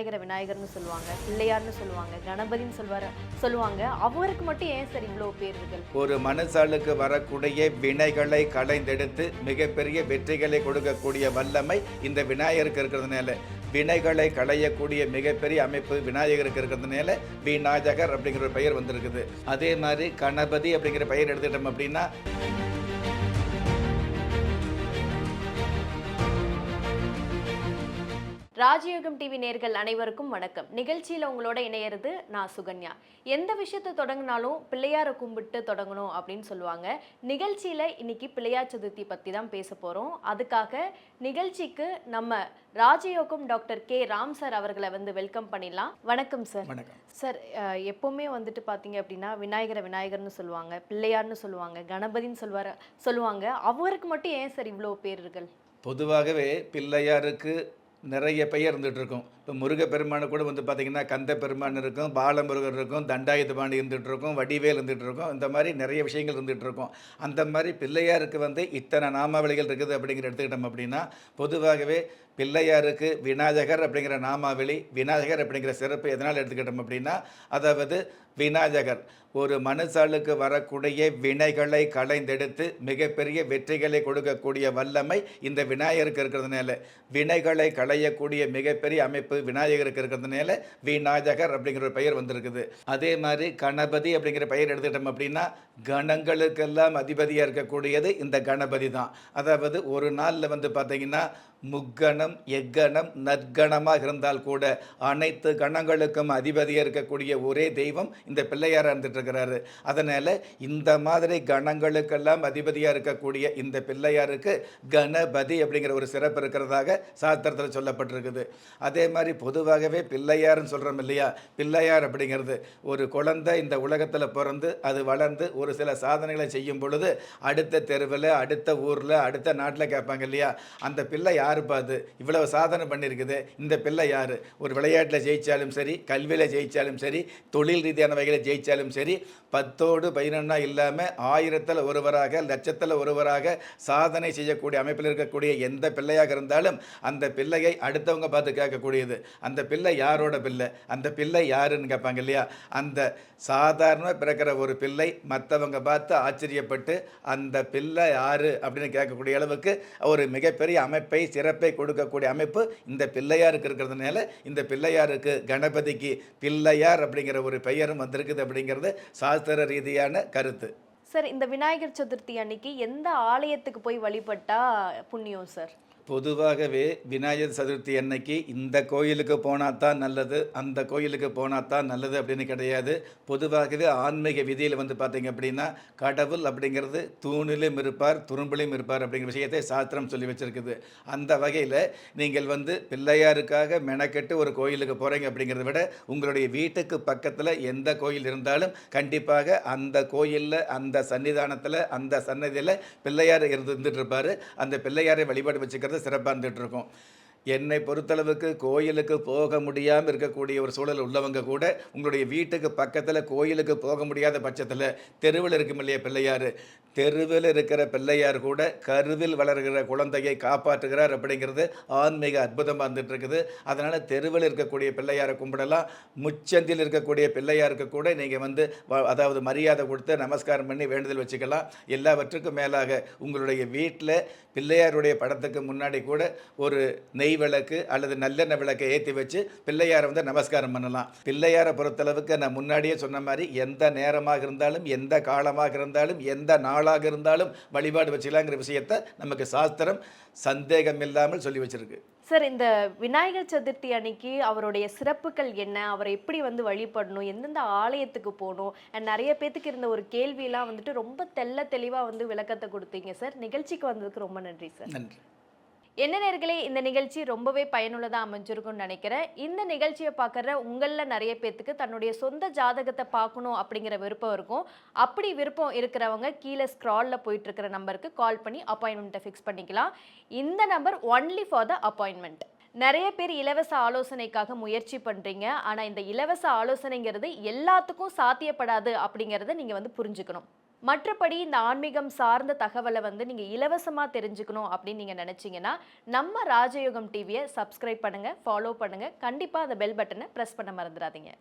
விநாயகரை விநாயகர்னு சொல்லுவாங்க பிள்ளையார்னு சொல்லுவாங்க கணபதின்னு சொல்வார சொல்லுவாங்க. அவருக்கு மட்டும் ஏன் சார் இவ்வளோ பேர்கள் ஒரு மனுஷாளுக்கு வரக்கூடிய வினைகளை களைந்தெடுத்து மிகப்பெரிய வெற்றிகளை கொடுக்கக்கூடிய வல்லமை இந்த விநாயகருக்கு இருக்கிறதுனால. வினைகளை களையக்கூடிய மிகப்பெரிய அமைப்பு விநாயகருக்கு இருக்கிறதுனால விநாயகர் அப்படிங்கிற பெயர் வந்திருக்குது. அதே மாதிரி கணபதி அப்படிங்கிற பெயர் எடுத்துட்டோம் அப்படின்னா ராஜயோகம் டிவி நேர்கள் அனைவருக்கும் வணக்கம். நிகழ்ச்சியில் உங்களோட இணையிறது நான் சுகன்யா. எந்த விஷயத்தை தொடங்கினாலும் பிள்ளையாரை கும்பிட்டு தொடங்கணும் அப்படின்னு சொல்லுவாங்க. நிகழ்ச்சியில் இன்னைக்கு பிள்ளையார் சதுர்த்தி பற்றி தான் பேச போகிறோம் அதுக்காக நிகழ்ச்சிக்கு நம்ம ராஜயோகம் டாக்டர் கே. ராம் சார் அவர்களை வந்து வெல்கம் பண்ணிடலாம். வணக்கம் சார். வணக்கம். சார் எப்பவுமே வந்துட்டு பார்த்தீங்க அப்படின்னா விநாயகரை விநாயகர்னு சொல்லுவாங்க பிள்ளையார்னு சொல்லுவாங்க கணபதின்னு சொல்வார சொல்லுவாங்க. அவருக்கு மட்டும் ஏன் சார் இவ்வளோ பேர்கள் பொதுவாகவே பிள்ளையாருக்கு நிறைய பெயர் இருந்துகிட்டு இருக்கும் இப்போ முருகப்பெருமானு கூட வந்து பார்த்திங்கன்னா கந்த பெருமான் இருக்கும் பாலமுருகர் இருக்கும் தண்டாயுதபாணி இருந்துகிட்டு இருக்கும் வடிவேல் இருந்துகிட்டு இருக்கும் இந்த மாதிரி நிறைய விஷயங்கள் இருந்துகிட்டு இருக்கும் அந்த மாதிரி பிள்ளையாருக்கு வந்து இத்தனை நாமாவளிகள் இருக்குது அப்படிங்கிற எடுத்துக்கிட்டோம் அப்படின்னா பொதுவாகவே பிள்ளையாருக்கு விநாயகர் அப்படிங்கிற நாமாவளி விநாயகர் அப்படிங்கிற சிறப்பு எதனால் எடுத்துக்கிட்டோம் அப்படின்னா அதாவது விநாயகர். ஒரு மனுஷாளுக்கு வரக்கூடிய வினைகளை களைந்தெடுத்து மிகப்பெரிய வெற்றிகளை கொடுக்கக்கூடிய வல்லமை இந்த விநாயகருக்கு இருக்கிறதுனால. வினைகளை களையக்கூடிய மிகப்பெரிய அமைப்பு விநாயகருக்கு இருக்கிறதுனால விநாயகர் அப்படிங்கிற ஒரு பெயர் வந்திருக்குது. அதே மாதிரி கணபதி அப்படிங்கிற பெயர் எடுத்துக்கிட்டோம் அப்படின்னா கணங்களுக்கெல்லாம் அதிபதியாக இருக்கக்கூடியது இந்த கணபதி தான். அதாவது ஒரு நாளில் வந்து பார்த்திங்கன்னா முக்கணம் எக்கணம் நற்கணமாக இருந்தால் கூட அனைத்து கணங்களுக்கும் அதிபதியாக இருக்கக்கூடிய ஒரே தெய்வம் இந்த பிள்ளையாராக இருந்துட்டுருக்கிறாரு. அதனால் இந்த மாதிரி கணங்களுக்கெல்லாம் அதிபதியாக இருக்கக்கூடிய இந்த பிள்ளையாருக்கு கணபதி அப்படிங்கிற ஒரு சிறப்பு இருக்கிறதாக சாஸ்திரத்தில் சொல்லப்பட்டிருக்குது. அதே மாதிரி பொதுவாகவே பிள்ளையார்னு சொல்கிறோம் இல்லையா? பிள்ளையார் அப்படிங்கிறது ஒரு குழந்தை இந்த உலகத்தில் பிறந்து அது வளர்ந்து ஒரு சில சாதனைகளை செய்யும் பொழுது அடுத்த தெருவில் அடுத்த ஊரில் அடுத்த நாட்டில் கேட்பாங்க இல்லையா? அந்த பிள்ளை யாருப்பா அது? இவ்வளவு சாதனை பண்ணியிருக்குது. இந்த பிள்ளை யார்? ஒரு விளையாட்டில் ஜெயித்தாலும் சரி கல்வியில் ஜெயித்தாலும் சரி தொழில் ரீதியான வகையில் ஜெயித்தாலும் சரி பத்தோடு பதினொன்னா இல்லாமல் ஆயிரத்தில் ஒருவராக லட்சத்தில் ஒருவராக சாதனை செய்யக்கூடிய அமைப்பில் இருக்கக்கூடிய எந்த பிள்ளையாக இருந்தாலும் அந்த பிள்ளையை அடுத்தவங்க பார்த்து கேட்கக்கூடியது. அந்த பிள்ளை யாரோட பிள்ளை? அந்த பிள்ளை யாருன்னு கேட்பாங்க இல்லையா? அந்த சாதாரணமாக பிறக்கிற ஒரு பிள்ளை மற்றவங்க பார்த்து ஆச்சரியப்பட்டு அந்த பிள்ளை யார்? அப்படின்னு கேட்கக்கூடிய அளவுக்கு ஒரு மிகப்பெரிய அமைப்பை சிறப்பை கொடுக்கக்கூடிய அமைப்பு இந்த பிள்ளையாருக்கு இருக்கிறதுனால இந்த பிள்ளையாருக்கு கணபதிக்கு பிள்ளையார் அப்படிங்கிற ஒரு பெயரும் வந்திருக்குது அப்படிங்கிறது சாஸ்திர ரீதியான கருத்து. சார் இந்த விநாயகர் சதுர்த்தி அன்னைக்கு எந்த ஆலயத்துக்கு போய் வழிபட்டா புண்ணியம் சார்? பொதுவாகவே விநாயகர் சதுர்த்தி அன்னைக்கு இந்த கோயிலுக்கு போனால் தான் நல்லது அந்த கோயிலுக்கு போனால் தான் நல்லது அப்படின்னு கிடையாது. பொதுவாகவே ஆன்மீக விதியில் வந்து பார்த்தீங்க அப்படின்னா கடவுள் அப்படிங்கிறது தூணிலும் இருப்பார் துரும்பிலும் இருப்பார் அப்படிங்கிற விஷயத்தை சாஸ்திரம் சொல்லி வச்சுருக்குது. அந்த வகையில் நீங்கள் வந்து பிள்ளையாருக்காக மெனக்கெட்டு ஒரு கோயிலுக்கு போகிறீங்க அப்படிங்கிறத விட உங்களுடைய வீட்டுக்கு பக்கத்தில் எந்த கோயில் இருந்தாலும் கண்டிப்பாக அந்த கோயிலில் அந்த சன்னிதானத்தில் அந்த சன்னதியில் பிள்ளையார் இருந்து இருந்துட்டு இருப்பார். அந்த பிள்ளையாரை வழிபாடு வச்சுக்கிறது சிறப்பாக இருந்துட்டு இருக்கும். என்னை பொறுத்தளவுக்கு கோயிலுக்கு போக முடியாமல் இருக்கக்கூடிய ஒரு சூழல் உள்ளவங்க கூட உங்களுடைய வீட்டுக்கு பக்கத்தில் கோயிலுக்கு போக முடியாத பட்சத்தில் தெருவில் இருக்கும் இல்லையா பிள்ளையார்? தெருவில் இருக்கிற பிள்ளையார் கூட கருவில் வளர்கிற குழந்தையை காப்பாற்றுகிறார் அப்படிங்கிறது ஆன்மீக அற்புதமாக இருந்துட்டு இருக்குது அதனால் தெருவில் இருக்கக்கூடிய பிள்ளையாரை கும்பிடலாம். முச்சந்தில் இருக்கக்கூடிய பிள்ளையாருக்கு கூட நீங்கள் வந்து அதாவது மரியாதை கொடுத்து நமஸ்காரம் பண்ணி வேண்டுதல் வச்சுக்கலாம். எல்லாவற்றுக்கும் மேலாக உங்களுடைய வீட்டில் பிள்ளையாருடைய படத்துக்கு முன்னாடி கூட ஒரு நெய் விளக்கு அல்லது நல்லெண்ணெய் விளக்கை ஏற்றி வச்சு பிள்ளையாரை வந்து நமஸ்காரம் பண்ணலாம். பிள்ளையாரை பொறுத்தளவுக்கு நான் முன்னாடியே சொன்ன மாதிரி எந்த நேரமாக இருந்தாலும் எந்த காலமாக இருந்தாலும் எந்த நாளாக இருந்தாலும் வழிபாடு வச்சுக்கலாங்கிற விஷயத்தை நமக்கு சாஸ்திரம் சந்தேகம் இல்லாமல் சொல்லி வச்சிருக்கு. சார் இந்த விநாயகர் சதுர்த்தி அன்னைக்கு அவருடைய சிறப்புகள் என்ன? அவரை எப்படி வந்து வழிபடணும்? எந்தெந்த ஆலயத்துக்கு போகணும்? நிறைய பேத்துக்கு இருந்த ஒரு கேள்வியெல்லாம் வந்துட்டு ரொம்ப தெள்ள தெளிவாக வந்து விளக்கத்தை கொடுத்தீங்க சார். நிகழ்ச்சிக்கு வந்ததுக்கு ரொம்ப நன்றி சார். நன்றி. என்ன நேர்களே இந்த நிகழ்ச்சி ரொம்பவே பயனுள்ளதாக அமைஞ்சிருக்கும்னு நினைக்கிறேன். இந்த நிகழ்ச்சியை பார்க்குற உங்களில் நிறைய பேர்த்துக்கு தன்னுடைய சொந்த ஜாதகத்தை பார்க்கணும் அப்படிங்கிற விருப்பம் இருக்கும். அப்படி விருப்பம் இருக்கிறவங்க கீழே ஸ்க்ராலில் போயிட்டுருக்கிற நம்பருக்கு கால் பண்ணி அப்பாயின்மெண்ட்டை ஃபிக்ஸ் பண்ணிக்கலாம். இந்த number only for the appointment நிறைய பேர் இலவச ஆலோசனைக்காக முயற்சி பண்ணுறீங்க ஆனால் இந்த இலவச ஆலோசனைங்கிறது எல்லாத்துக்கும் சாத்தியப்படாது அப்படிங்கிறத நீங்கள் வந்து புரிஞ்சுக்கணும். மற்றபடி இந்த ஆன்மீகம் சார்ந்த தகவலை வந்து நீங்கள் இலவசமாக தெரிஞ்சுக்கணும் அப்படின்னு நீங்கள் நினச்சிங்கன்னா நம்ம ராஜயோகம் டிவியை சப்ஸ்கிரைப் பண்ணுங்கள் ஃபாலோ பண்ணுங்கள் கண்டிப்பாக அந்த பெல் பட்டனை ப்ரெஸ் பண்ண மறந்துடாதீங்க.